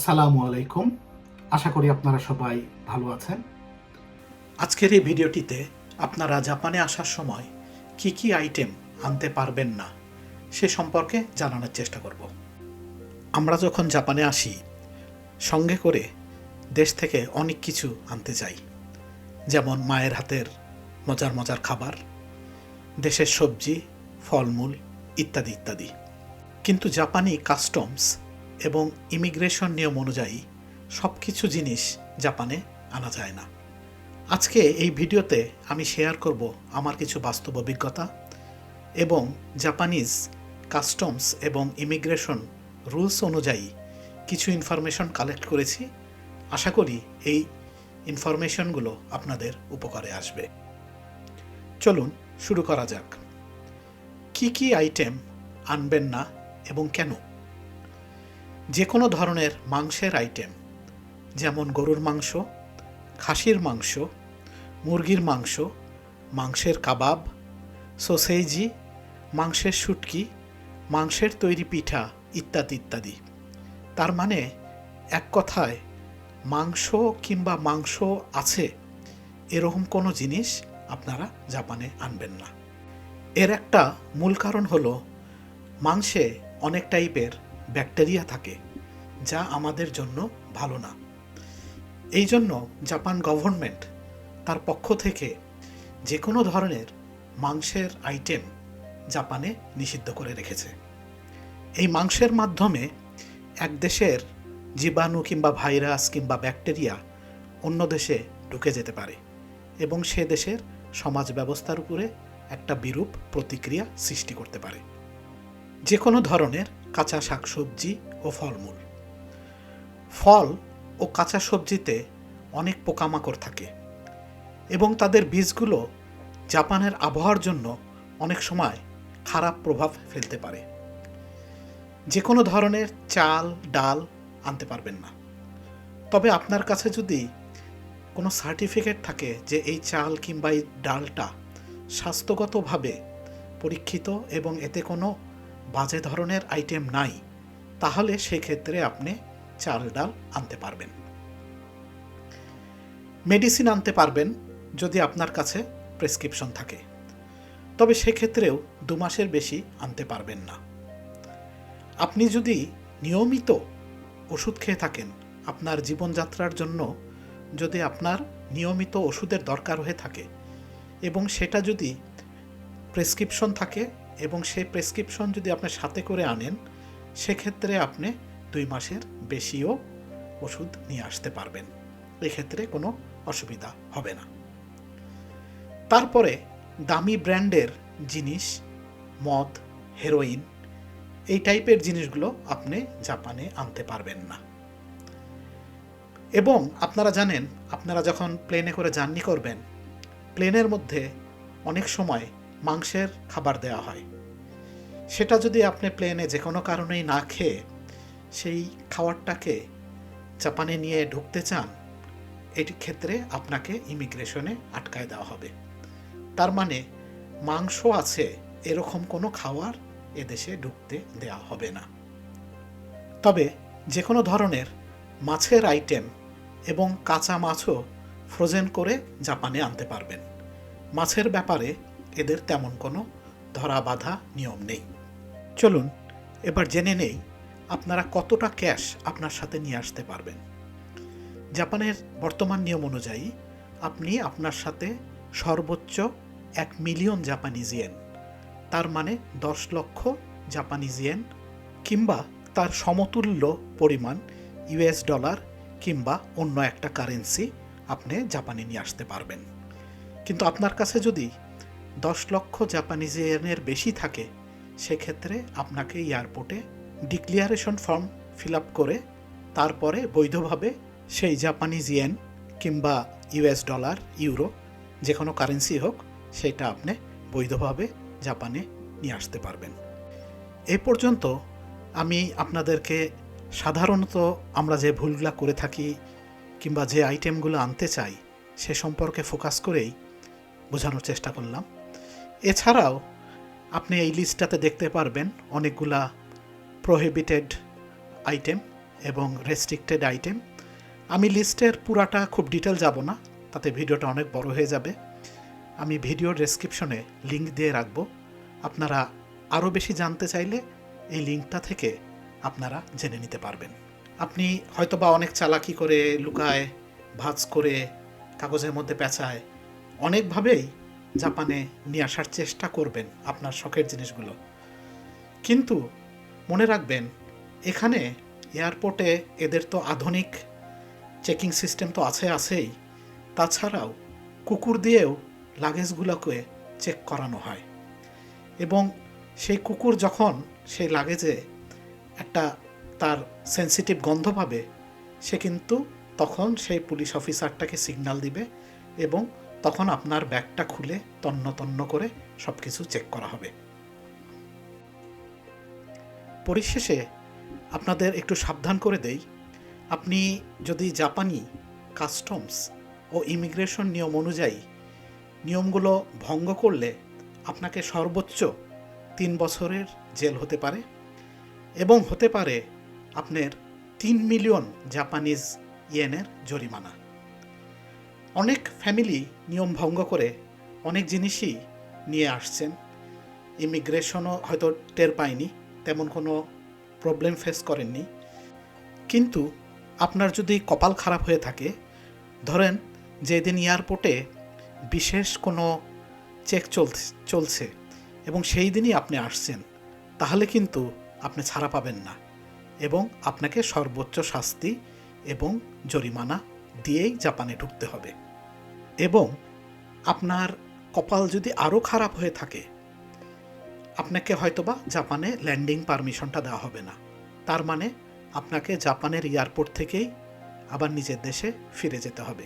আসসালামু আলাইকুম। আশা করি আপনারা সবাই ভালো আছেন। আজকের এই ভিডিওটিতে আপনারা জাপানে আসার সময় কি কি আইটেম আনতে পারবেন না, সে সম্পর্কে জানানোর চেষ্টা করব। আমরা যখন জাপানে আসি, সঙ্গে করে দেশ থেকে অনেক কিছু আনতে যাই। যেমন মায়ের হাতের মজার মজার খাবার, দেশের সবজি, ফলমূল ইত্যাদি ইত্যাদি। কিন্তু জাপানি কাস্টমস এবং ইমিগ্রেশন নিয়ম অনুযায়ী সব কিছু জিনিস জাপানে আনা যায় না। আজকে এই ভিডিওতে আমি শেয়ার করব আমার কিছু বাস্তব অভিজ্ঞতা এবং জাপানিজ কাস্টমস এবং ইমিগ্রেশন রুলস অনুযায়ী কিছু ইনফরমেশন কালেক্ট করেছি। আশা করি এই ইনফরমেশনগুলো আপনাদের উপকারে আসবে। চলুন শুরু করা যাক। কি কি আইটেম আনবেন না এবং কেন? যে কোনো ধরনের মাংসের আইটেম, যেমন গরুর মাংস, খাসির মাংস, মুরগির মাংস, মাংসের কাবাব সোসেজি মাংসের শুটকি, মাংসের তৈরি পিঠা ইত্যাদি ইত্যাদি। তার মানে এক কথায় মাংস কিংবা মাংস আছে, এরকম কোনো জিনিস আপনারা জাপানে আনবেন না। এর একটা মূল কারণ হলো মাংসে অনেক টাইপের ব্যাকটেরিয়া থাকে, যা আমাদের জন্য ভালো না। এই জন্য জাপান গভর্নমেন্ট তার পক্ষ থেকে যে কোনো ধরনের মাংসের আইটেম জাপানে নিষিদ্ধ করে রেখেছে। এই মাংসের মাধ্যমে এক দেশের জীবাণু কিংবা ভাইরাস কিংবা ব্যাকটেরিয়া অন্য দেশে ঢুকে যেতে পারে এবং সে দেশের সমাজ ব্যবস্থার উপরে একটা বিরূপ প্রতিক্রিয়া সৃষ্টি করতে পারে। যে কোনো ধরনের কাঁচা শাকসবজি ও ফলমূল। ফল ও কাঁচা সবজিতে অনেক পোকামাকড় থাকে এবং তাদের বীজগুলো জাপানের আবহাওয়ার জন্য অনেক সময় খারাপ প্রভাব ফেলতে পারে। যে কোনো ধরনের চাল, ডাল আনতে পারবেন না। তবে আপনার কাছে যদি কোনো সার্টিফিকেট থাকে যে এই চাল কিংবা এই ডালটা স্বাস্থ্যগতভাবে পরীক্ষিত এবং এতে কোনো বাজে ধরনের আইটেম নাই, তাহলে সেক্ষেত্রে আপনি চাল ডাল আনতে পারবেন। মেডিসিন আনতে পারবেন যদি আপনার কাছে প্রেসক্রিপশন থাকে। তবে সেক্ষেত্রেও দু মাসের বেশি আনতে পারবেন না। আপনি যদি নিয়মিত ওষুধ খেয়ে থাকেন, আপনার জীবনযাত্রার জন্য যদি আপনার নিয়মিত ওষুধের দরকার হয়ে থাকে এবং সেটা যদি প্রেসক্রিপশন থাকে এবং সেই প্রেসক্রিপশন যদি আপনি সাথে করে আনেন, সেক্ষেত্রে আপনি দুই মাসের বেশিও ওষুধ নিয়ে আসতে পারবেন। এক্ষেত্রে কোনো অসুবিধা হবে না। তারপরে দামি ব্র্যান্ডের জিনিস, মদ হেরোইন এই টাইপের জিনিসগুলো আপনি জাপানে আনতে পারবেন না। এবং আপনারা জানেন, আপনারা যখন প্লেনে করে জার্নি করবেন প্লেনের মধ্যে অনেক সময় মাংসের খাবার দেওয়া হয়। সেটা যদি আপনি প্লেনে যে কোনো কারণেই না খেয়ে সেই খাবারটাকে জাপানে নিয়ে ঢুকতে চান, এটি ক্ষেত্রে আপনাকে ইমিগ্রেশনে আটকায় দেওয়া হবে। তার মানে মাংস আছে, এরকম কোনো খাবার এদেশে ঢুকতে দেওয়া হবে না। তবে যে কোনো ধরনের মাছের আইটেম এবং কাঁচা মাছও ফ্রোজেন করে জাপানে আনতে পারবেন। মাছের ব্যাপারে এদের তেমন কোনো ধরা বাঁধা নিয়ম নেই। চলুন, এবার জেনে নেই আপনারা কতটা ক্যাশ আপনার সাথে নিয়ে আসতে পারবেন। জাপানের বর্তমান নিয়ম অনুযায়ী আপনি আপনার সাথে সর্বোচ্চ এক মিলিয়ন জাপানিজ ইয়েন, তার মানে দশ লক্ষ জাপানিজ ইয়েন কিংবা তার সমতুল্য পরিমাণ ইউএস ডলার কিংবা অন্য একটা কারেন্সি আপনি জাপানে নিয়ে আসতে পারবেন। কিন্তু আপনার কাছে যদি দশ লক্ষ জাপানিজ ইয়েনের বেশি থাকে, সেক্ষেত্রে আপনাকে এয়ারপোর্টে ডিক্লিয়ারেশন ফর্ম ফিল আপ করে তারপরে বৈধভাবে সেই জাপানিজ ইয়েন কিংবা ইউএস ডলার, ইউরো, যে কোনো কারেন্সি হোক, সেটা আপনি বৈধভাবে জাপানে নিয়ে আসতে পারবেন। এ পর্যন্ত আমি আপনাদেরকে সাধারণত আমরা যে ভুলগুলা করে থাকি কিংবা যে আইটেমগুলো আনতে চাই, সে সম্পর্কে ফোকাস করেই বোঝানোর চেষ্টা করলাম। এছাড়াও, আপনি এই লিস্টটাতে দেখতে পারবেন অনেকগুলা প্রহিবিটেড আইটেম এবং রেস্ট্রিক্টেড আইটেম আমি লিস্টের পুরাটা খুব ডিটেল যাব না, তাতে ভিডিওটা অনেক বড় হয়ে যাবে। আমি ভিডিওর ডেসক্রিপশনে লিংক দিয়ে রাখব। আপনারা আরও বেশি জানতে চাইলে এই লিঙ্কটা থেকে আপনারা জেনে নিতে পারবেন। আপনি হয়তোবা অনেক চালাকি করে, লুকায়, ভাজ করে, কাগজের মধ্যে পেঁচায়, অনেকভাবেই জাপানে নিয়ে আসার চেষ্টা করবেন আপনার শখের জিনিসগুলো। কিন্তু মনে রাখবেন, এখানে এয়ারপোর্টে এদের তো আধুনিক চেকিং সিস্টেম তো আছে আছেই। তাছাড়াও কুকুর দিয়েও লাগেজগুলোকে চেক করানো হয়। এবং সেই কুকুর যখন সেই লাগেজে একটা তার সেন্সিটিভ গন্ধ পাবে, সে কিন্তু তখন সেই পুলিশ অফিসারটাকে সিগন্যাল দিবে এবং তখন আপনার ব্যাগটা খুলে তন্ন তন্ন করে সব কিছু চেক করা হবে। পরিশেষে আপনাদের একটু সাবধান করে দেই, আপনি যদি জাপানি কাস্টমস ও ইমিগ্রেশন নিয়ম অনুযায়ী নিয়মগুলো ভঙ্গ করলে আপনাকে সর্বোচ্চ তিন বছরের জেল হতে পারে এবং হতে পারে আপনার তিন মিলিয়ন জাপানিজ ইয়েনের জরিমানা। অনেক ফ্যামিলি নিয়ম ভঙ্গ করে অনেক জিনিসই নিয়ে আসছেন। ইমিগ্রেশনও হয়তো টের পায়নি, তেমন কোনো প্রবলেম ফেস করেননি। কিন্তু আপনার যদি কপাল খারাপ হয়ে থাকে, ধরেন যেদিন এয়ারপোর্টে বিশেষ কোনো চেক চলছে চলছে এবং সেই দিনই আপনি আসছেন, তাহলে কিন্তু আপনি ছাড়া পাবেন না এবং আপনাকে সর্বোচ্চ শাস্তি এবং জরিমানা দিয়েই জাপানে ঢুকতে হবে। এবং আপনার কপাল যদি আরও খারাপ হয়ে থাকে, আপনাকে হয়তোবা জাপানে ল্যান্ডিং পারমিশনটা দেওয়া হবে না। তার মানে আপনাকে জাপানের এয়ারপোর্ট থেকেই আবার নিজের দেশে ফিরে যেতে হবে।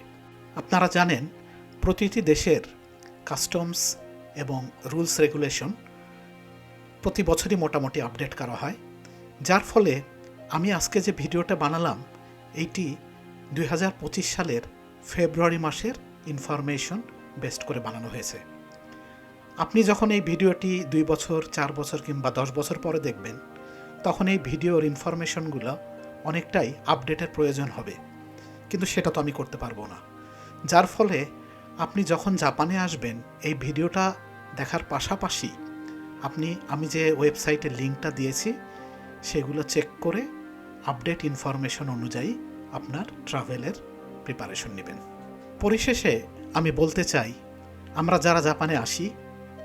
আপনারা জানেন, প্রতিটি দেশের কাস্টমস এবং রুলস রেগুলেশন প্রতি বছরই মোটামুটি আপডেট করা হয়। যার ফলে আমি আজকে যে ভিডিওটা বানালাম, এইটি দুই হাজার পঁচিশ সালের ফেব্রুয়ারি মাসের ইনফরমেশন বেস্ট করে বানানো হয়েছে। আপনি যখন এই ভিডিওটি দুই বছর, চার বছর কিংবা দশ বছর পরে দেখবেন, তখন এই ভিডিওর ইনফরমেশনগুলো অনেকটাই আপডেটের প্রয়োজন হবে। কিন্তু সেটা তো আমি করতে পারব না। যার ফলে আপনি যখন জাপানে আসবেন, এই ভিডিওটা দেখার পাশাপাশি আপনি, আমি যে ওয়েবসাইটের লিঙ্কটা দিয়েছি, সেগুলো চেক করে আপডেট ইনফরমেশন অনুযায়ী আপনার ট্রাভেলের প্রিপারেশন নেবেন। পরিশেষে আমি বলতে চাই, আমরা যারা জাপানে আসি,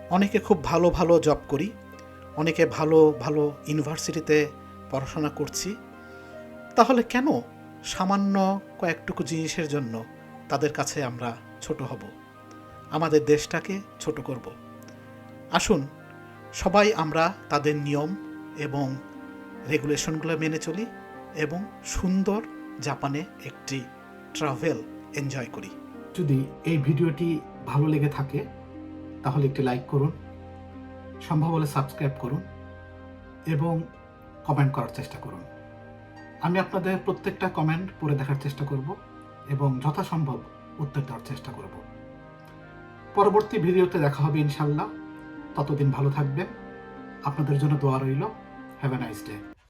অনেকে খুব ভালো ভালো জব করি, অনেকে ভালো ভালো ইউনিভার্সিটিতে পড়াশোনা করছি। তাহলে কেন সামান্য কয়েকটুকু জিনিসের জন্য তাদের কাছে আমরা ছোট হব? আমাদের দেশটাকে ছোট করব। আসুন, সবাই আমরা তাদের নিয়ম এবং রেগুলেশনগুলো মেনে চলি এবং সুন্দর জাপানে একটি ট্রাভেল এনজয় করি। যদি এই ভিডিওটি ভালো লেগে থাকে, তাহলে একটি লাইক করুন, সম্ভব হলে সাবস্ক্রাইব করুন এবং কমেন্ট করার চেষ্টা করুন। আমি আপনাদের প্রত্যেকটা কমেন্ট পড়ে দেখার চেষ্টা করব এবং যথাসম্ভব উত্তর দেওয়ার চেষ্টা করব। পরবর্তী ভিডিওতে দেখা হবে ইনশাল্লাহ ততদিন ভালো থাকবেন। আপনাদের জন্য দোয়া রইল। Have a nice day